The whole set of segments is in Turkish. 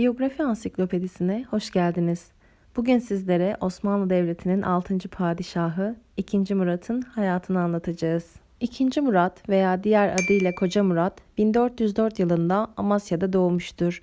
Biyografi Ansiklopedisine hoş geldiniz. Bugün sizlere Osmanlı Devleti'nin 6. padişahı 2. Murat'ın hayatını anlatacağız. 2. Murat veya diğer adıyla Koca Murat 1404 yılında Amasya'da doğmuştur.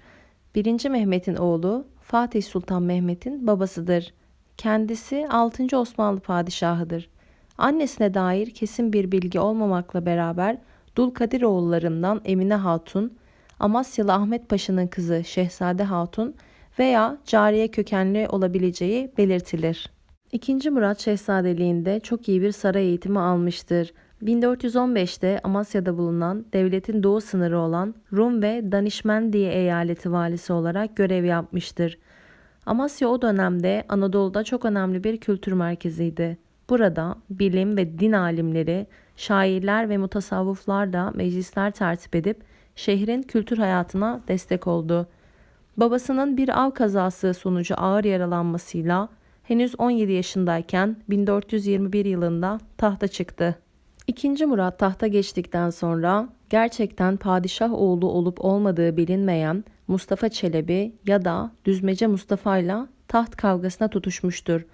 1. Mehmet'in oğlu Fatih Sultan Mehmet'in babasıdır. Kendisi 6. Osmanlı padişahıdır. Annesine dair kesin bir bilgi olmamakla beraber Dulkadiroğullarından Emine Hatun, Amasyalı Ahmet Paşa'nın kızı Şehzade Hatun veya cariye kökenli olabileceği belirtilir. İkinci Murat Şehzadeliğinde çok iyi bir saray eğitimi almıştır. 1415'te Amasya'da bulunan devletin doğu sınırı olan Rum ve Danişmendiye eyaleti valisi olarak görev yapmıştır. Amasya o dönemde Anadolu'da çok önemli bir kültür merkeziydi. Burada bilim ve din alimleri, şairler ve mutasavvıflar da meclisler tertip edip şehrin kültür hayatına destek oldu. Babasının bir av kazası sonucu ağır yaralanmasıyla henüz 17 yaşındayken 1421 yılında tahta çıktı. İkinci Murat tahta geçtikten sonra gerçekten padişah oğlu olup olmadığı bilinmeyen Mustafa Çelebi ya da Düzmece Mustafa ile taht kavgasına tutuşmuştur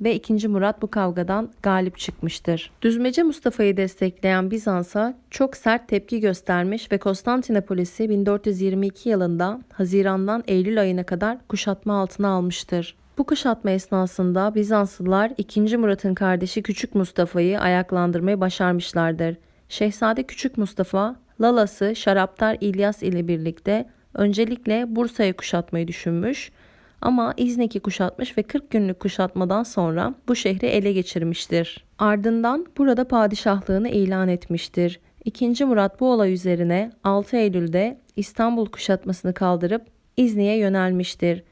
ve 2. Murat bu kavgadan galip çıkmıştır. Düzmece Mustafa'yı destekleyen Bizans'a çok sert tepki göstermiş ve Konstantinopolis'i 1422 yılında Haziran'dan Eylül ayına kadar kuşatma altına almıştır. Bu kuşatma esnasında Bizanslılar 2. Murat'ın kardeşi Küçük Mustafa'yı ayaklandırmayı başarmışlardır. Şehzade Küçük Mustafa, Lalası Şaraptar İlyas ile birlikte öncelikle Bursa'yı kuşatmayı düşünmüş ama İznik'i kuşatmış ve 40 günlük kuşatmadan sonra bu şehri ele geçirmiştir. Ardından burada padişahlığını ilan etmiştir. 2. Murat bu olay üzerine 6 Eylül'de İstanbul kuşatmasını kaldırıp İznik'e yönelmiştir.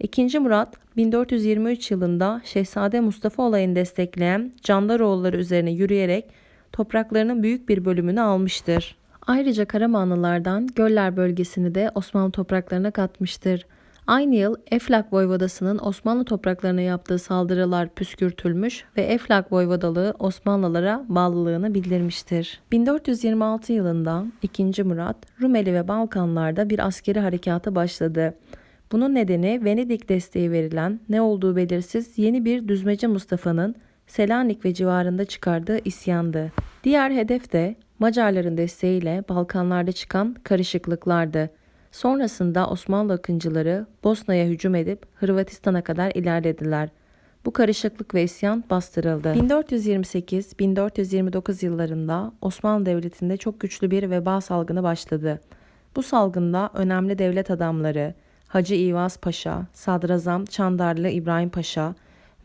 2. Murat 1423 yılında Şehzade Mustafa olayını destekleyen Candaroğulları üzerine yürüyerek topraklarının büyük bir bölümünü almıştır. Ayrıca Karamanlılardan Göller bölgesini de Osmanlı topraklarına katmıştır. Aynı yıl Eflak Voyvodası'nın Osmanlı topraklarına yaptığı saldırılar püskürtülmüş ve Eflak Voyvodalığı Osmanlılara bağlılığını bildirmiştir. 1426 yılında 2. Murat Rumeli ve Balkanlarda bir askeri harekata başladı. Bunun nedeni Venedik desteği verilen ne olduğu belirsiz yeni bir düzmece Mustafa'nın Selanik ve civarında çıkardığı isyandı. Diğer hedef de Macarların desteğiyle Balkanlarda çıkan karışıklıklardı. Sonrasında Osmanlı akıncıları Bosna'ya hücum edip Hırvatistan'a kadar ilerlediler. Bu karışıklık ve isyan bastırıldı. 1428-1429 yıllarında Osmanlı Devleti'nde çok güçlü bir veba salgını başladı. Bu salgında önemli devlet adamları Hacı İvaz Paşa, Sadrazam Çandarlı İbrahim Paşa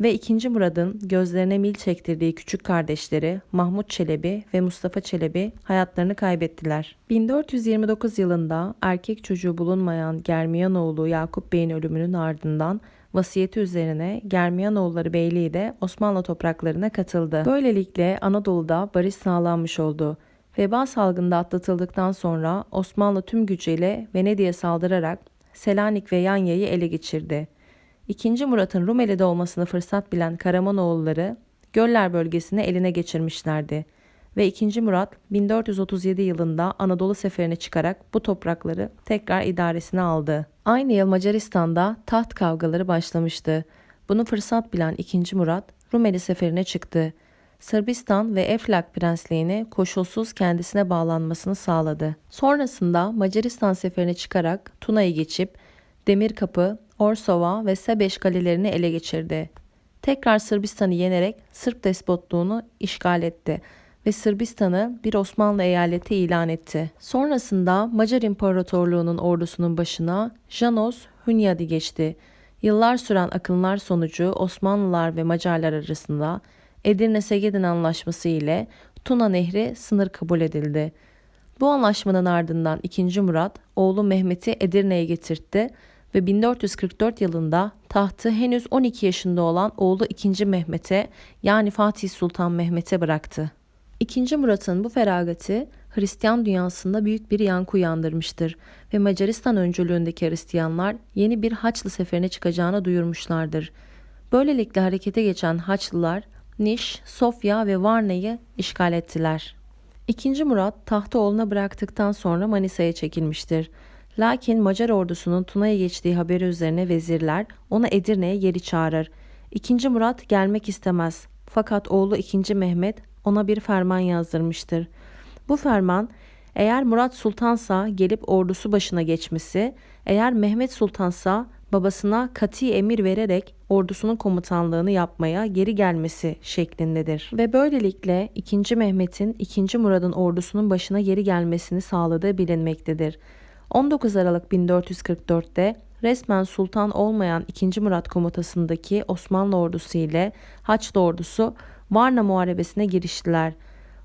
ve 2. Murad'ın gözlerine mil çektirdiği küçük kardeşleri Mahmut Çelebi ve Mustafa Çelebi hayatlarını kaybettiler. 1429 yılında erkek çocuğu bulunmayan Germiyanoğlu Yakup Bey'in ölümünün ardından vasiyeti üzerine Germiyanoğulları Beyliği de Osmanlı topraklarına katıldı. Böylelikle Anadolu'da barış sağlanmış oldu. Veba salgında atlatıldıktan sonra Osmanlı tüm gücüyle Venedik'e saldırarak Selanik ve Yanya'yı ele geçirdi. İkinci Murat'ın Rumeli'de olmasını fırsat bilen Karamanoğulları Göller bölgesini eline geçirmişlerdi ve 2. Murat 1437 yılında Anadolu seferine çıkarak bu toprakları tekrar idaresine aldı. Aynı yıl Macaristan'da taht kavgaları başlamıştı. Bunu fırsat bilen 2. Murat Rumeli seferine çıktı. Sırbistan ve Eflak prensliğini koşulsuz kendisine bağlanmasını sağladı. Sonrasında Macaristan seferine çıkarak Tuna'yı geçip Demirkapı, Orsova ve Sebeş kalelerini ele geçirdi. Tekrar Sırbistan'ı yenerek Sırp despotluğunu işgal etti ve Sırbistan'ı bir Osmanlı eyaleti ilan etti. Sonrasında Macar İmparatorluğu'nun ordusunun başına Janos Hunyadi geçti. Yıllar süren akınlar sonucu Osmanlılar ve Macarlar arasında Edirne-Segedin Anlaşması ile Tuna Nehri sınır kabul edildi. Bu anlaşmanın ardından 2. Murat oğlu Mehmet'i Edirne'ye getirtti ve 1444 yılında tahtı henüz 12 yaşında olan oğlu 2. Mehmet'e yani Fatih Sultan Mehmet'e bıraktı. 2. Murat'ın bu feragati Hristiyan dünyasında büyük bir yankı uyandırmıştır ve Macaristan öncülüğündeki Hristiyanlar yeni bir Haçlı seferine çıkacağını duyurmuşlardır. Böylelikle harekete geçen Haçlılar Niş, Sofya ve Varna'yı işgal ettiler. İkinci Murat tahtı oğluna bıraktıktan sonra Manisa'ya çekilmiştir. Lakin Macar ordusunun Tuna'ya geçtiği haberi üzerine vezirler onu Edirne'ye geri çağırır. İkinci Murat gelmek istemez. Fakat oğlu 2. Mehmet ona bir ferman yazdırmıştır. Bu ferman eğer Murat Sultansa gelip ordusu başına geçmesi, eğer Mehmet Sultansa babasına kati emir vererek ordusunun komutanlığını yapmaya geri gelmesi şeklindedir. Ve böylelikle 2. Mehmet'in 2. Murad'ın ordusunun başına geri gelmesini sağladığı bilinmektedir. 19 Aralık 1444'te resmen sultan olmayan 2. Murat komutasındaki Osmanlı ordusu ile Haçlı ordusu Varna Muharebesi'ne giriştiler.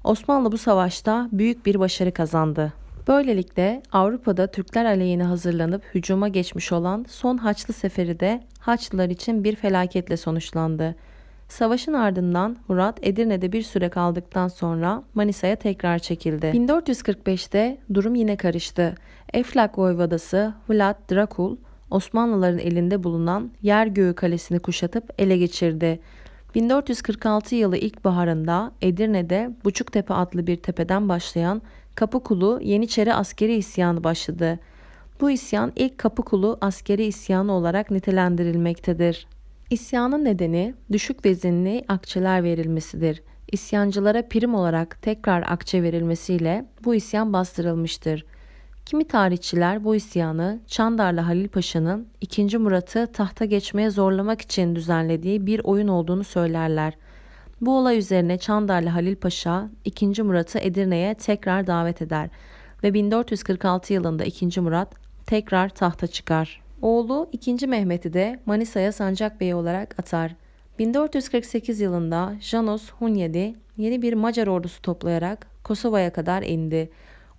Osmanlı bu savaşta büyük bir başarı kazandı. Böylelikle Avrupa'da Türkler aleyhine hazırlanıp hücuma geçmiş olan son Haçlı Seferi de Haçlılar için bir felaketle sonuçlandı. Savaşın ardından Murat Edirne'de bir süre kaldıktan sonra Manisa'ya tekrar çekildi. 1445'te durum yine karıştı. Eflak Voyvodası Vlad Drakul Osmanlıların elinde bulunan Yergöğü Kalesi'ni kuşatıp ele geçirdi. 1446 yılı ilkbaharında Edirne'de Buçuktepe adlı bir tepeden başlayan Kapıkulu Yeniçeri askeri isyanı başladı. Bu isyan ilk Kapıkulu askeri isyanı olarak nitelendirilmektedir. İsyanın nedeni düşük vezinli akçeler verilmesidir. İsyancılara prim olarak tekrar akçe verilmesiyle bu isyan bastırılmıştır. Kimi tarihçiler bu isyanı Çandarlı Halil Paşa'nın 2. Murat'ı tahta geçmeye zorlamak için düzenlediği bir oyun olduğunu söylerler. Bu olay üzerine Çandarlı Halil Paşa 2. Murat'ı Edirne'ye tekrar davet eder ve 1446 yılında 2. Murat tekrar tahta çıkar. Oğlu 2. Mehmet'i de Manisa'ya sancak beyi olarak atar. 1448 yılında Janos Hunyadi yeni bir Macar ordusu toplayarak Kosova'ya kadar indi.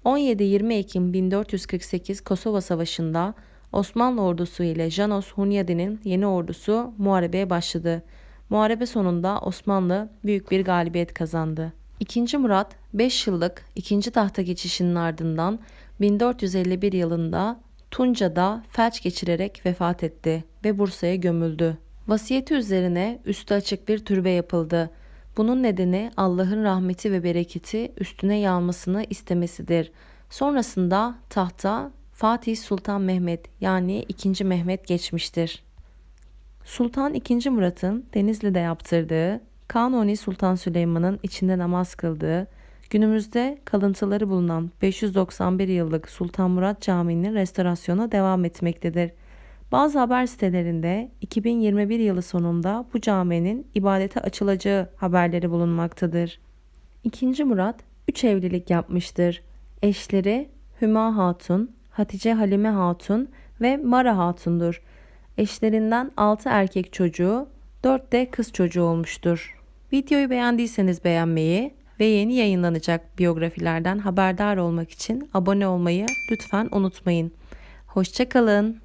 17-20 Ekim 1448 Kosova Savaşı'nda Osmanlı ordusu ile Janos Hunyadi'nin yeni ordusu muharebeye başladı. Muharebe sonunda Osmanlı büyük bir galibiyet kazandı. 2. Murat 5 yıllık 2. tahta geçişinin ardından 1451 yılında Tunca'da felç geçirerek vefat etti ve Bursa'ya gömüldü. Vasiyeti üzerine üstü açık bir türbe yapıldı. Bunun nedeni Allah'ın rahmeti ve bereketi üstüne yağmasını istemesidir. Sonrasında tahta Fatih Sultan Mehmet yani 2. Mehmet geçmiştir. Sultan II. Murat'ın Denizli'de yaptırdığı, Kanuni Sultan Süleyman'ın içinde namaz kıldığı, günümüzde kalıntıları bulunan 591 yıllık Sultan Murat Camii'nin restorasyonu devam etmektedir. Bazı haber sitelerinde 2021 yılı sonunda bu caminin ibadete açılacağı haberleri bulunmaktadır. İkinci Murat 3 evlilik yapmıştır. Eşleri Hüma Hatun, Hatice Halime Hatun ve Mara Hatun'dur. Eşlerinden 6 erkek çocuğu, 4 de kız çocuğu olmuştur. Videoyu beğendiyseniz beğenmeyi ve yeni yayınlanacak biyografilerden haberdar olmak için abone olmayı lütfen unutmayın. Hoşçakalın.